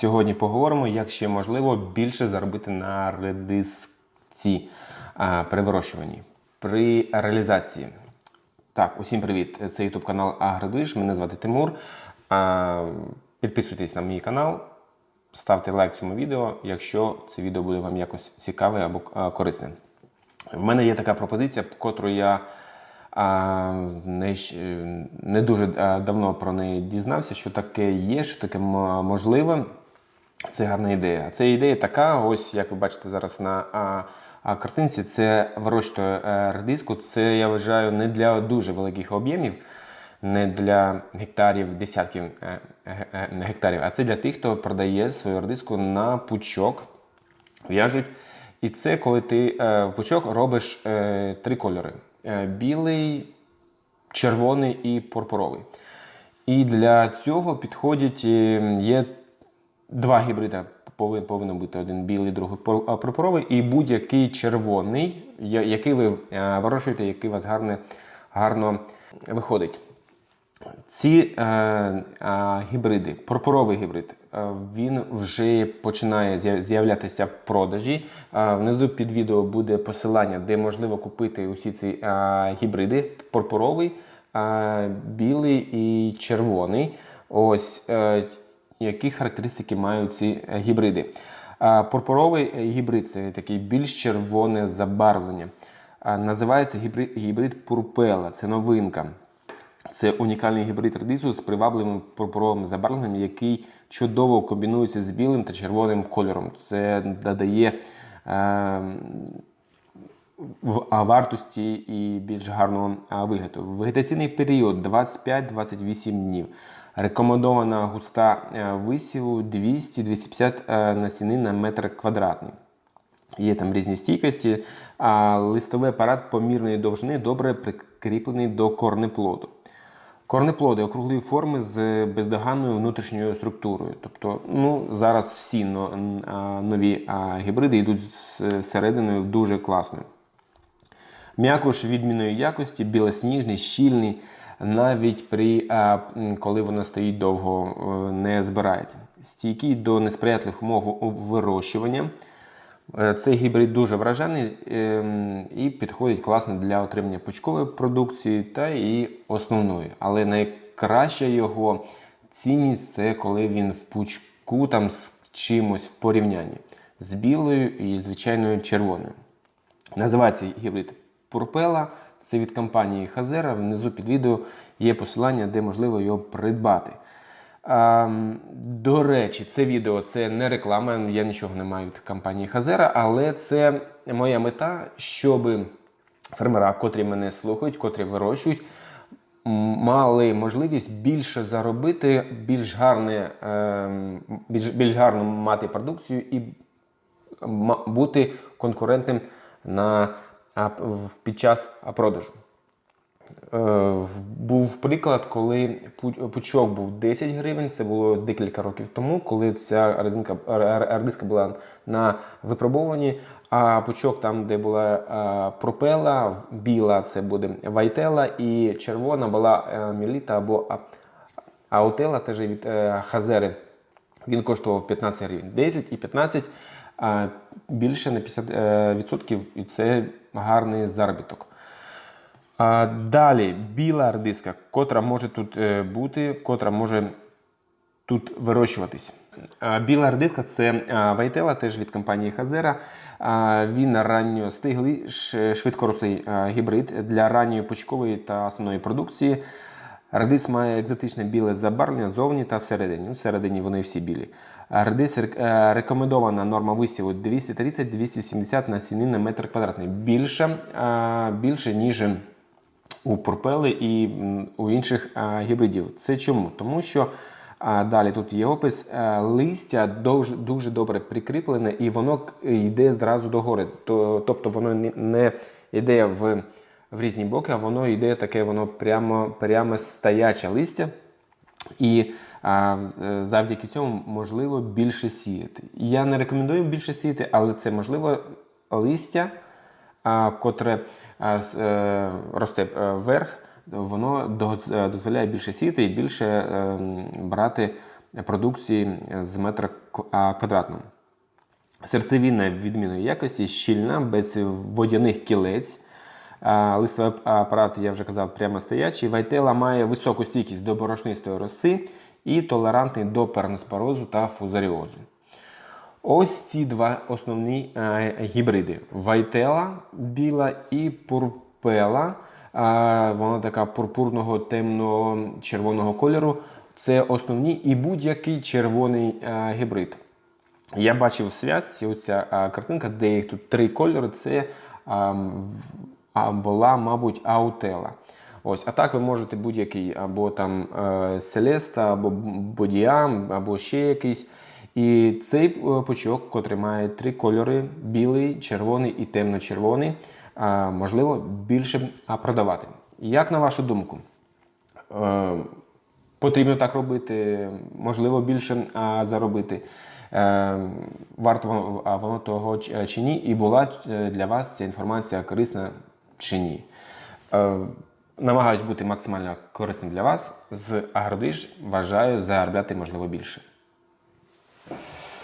Сьогодні поговоримо, як ще можливо більше заробити на редисці при вирощуванні, при реалізації. Так, усім привіт! Це YouTube канал Агродвиж. Мене звати Тимур. Підписуйтесь на мій канал, ставте лайк цьому відео, якщо це відео буде вам якось цікаве або корисне. В мене є така пропозиція, котру я не, не дуже давно про неї дізнався, що таке є, що таке можливе. Це гарна ідея. Це ідея така, ось як ви бачите зараз на а, а, картинці, це вирощувати е, редиску. Це я вважаю не для дуже великих об'ємів, не для гектарів, десятків е, е, гектарів, а це для тих, хто продає свою редиску на пучок, в'яжуть. І це коли ти в пучок робиш три кольори: білий, червоний і пурпуровий. І для цього підходять е, є два гібриди. Повинен, повинен бути один білий, другий пур- пурпуровий, і будь-який червоний, який ви е, вирощуєте, який у вас гарне, гарно виходить. Ці е, е, гібриди, пурпуровий гібрид, він вже починає з'являтися в продажі. Е, внизу під відео буде посилання, де можливо купити усі ці е, гібриди: пурпуровий, е, білий і червоний. Ось е, які характеристики мають ці е, гібриди. Пурпуровий е, гібрид це такий більш червоне забарвлення. Називається гібрид, пурпела, це новинка. Це унікальний гібрид редису з привабливим пурпуровим забарвленням, який чудово комбінується з білим та червоним кольором. Це додає е, в вартості і більш гарного вигляду. Вегетаційний період 25-28 днів. Рекомендована густа е, висіву 200-250 е, насінин на метр квадратний. Є там різні стійкості, а листовий апарат помірної довжини добре прикріплений до корнеплоду. Корнеплоди округлої форми з бездоганною внутрішньою структурою. Тобто, ну, зараз всі нові гібриди йдуть з серединою дуже класною. М'якуш відмінної якості, білосніжний, щільний, навіть при, коли воно стоїть довго, е, не збирається. Стійкий до несприятливих умов вирощування. Е, Цей гібрид дуже вражений ем, і підходить класно для отримання пучкової продукції та і основної. Але найкраща його цінність це коли він в пучку там з чимось в порівнянні з білою і звичайною червоною. Називається гібрид Пурпела. Це від компанії Хазера. Внизу під відео є посилання, де можливо його придбати. Ем, до речі, це відео це не реклама, я нічого не маю від компанії Хазера, але це моя мета, щоб фермера, котрі мене слухають, котрі вирощують, мали можливість більше заробити, більш гарне, ем, більш, більш гарно мати продукцію і бути конкурентним на, під час продажу. Е, Був приклад, коли пучок був 10 гривень, це було декілька років тому, коли ця рединка, р- р- була на випробуванні, а пучок там, де була пропела, біла це буде вайтела, і червона була е, міліта або аутела, теж від е, Хазери. Він коштував 15 гривень. 10 і 15 більше на 50%, е, і це гарний заробіток. Далі біла редиска, котра може тут е, бути, котра може тут вирощуватись. Біла редиска це вайтела, теж від компанії Хазера. Він ранньостиглий, ш- швидкорослий гібрид для ранньої почкової та основної продукції. Редис має екзотичне біле забарвлення зовні та всередині. Ну, Всередині вони всі білі. Редис е, рекомендована норма висіву 230-270 насінин на метр квадратний. Більше, більше ніж у пурпели і у інших гібридів. Це чому? Тому що далі тут є опис, листя дуже, добре прикріплене і воно йде зразу догори. То, тобто воно не, йде в, в різні боки, а воно йде таке, воно прямо, прямо стояче листя. І е, завдяки цьому можливо більше сіяти. Я не рекомендую більше сіяти, але це можливо листя, котре е, росте е, вверх, воно е, дозволяє більше сіяти і більше е, брати продукції з метра квадратного. Серцевина відмінної якості, щільна, без водяних кілець. Листовий апарат, я вже казав, прямо стоячий. Вайтела має високу стійкість до борошнистої роси і толерантний до перноспорозу та фузаріозу. Ось ці два основні е, гібриди: Вайтела біла і пурпела. Е, вона така пурпурного темно-червоного кольору. Це основні і будь-який червоний е, гібрид. Я бачив в зв'язці оця картинка, де їх тут три кольори. Це була, мабуть, аутела. Ось, а так ви можете будь-який або там е, Селеста, або Бодіам, або ще якийсь. І цей е, пучок, котрий має три кольори: білий, червоний і темно-червоний, можливо більше продавати. Як на вашу думку? Е, потрібно так робити, можливо, більше заробити. Варто воно, воно того чи ні, і була для вас ця інформація корисна чи ні. Намагаюсь бути максимально корисним для вас. З Агродиш вважаю заробляти можливо більше.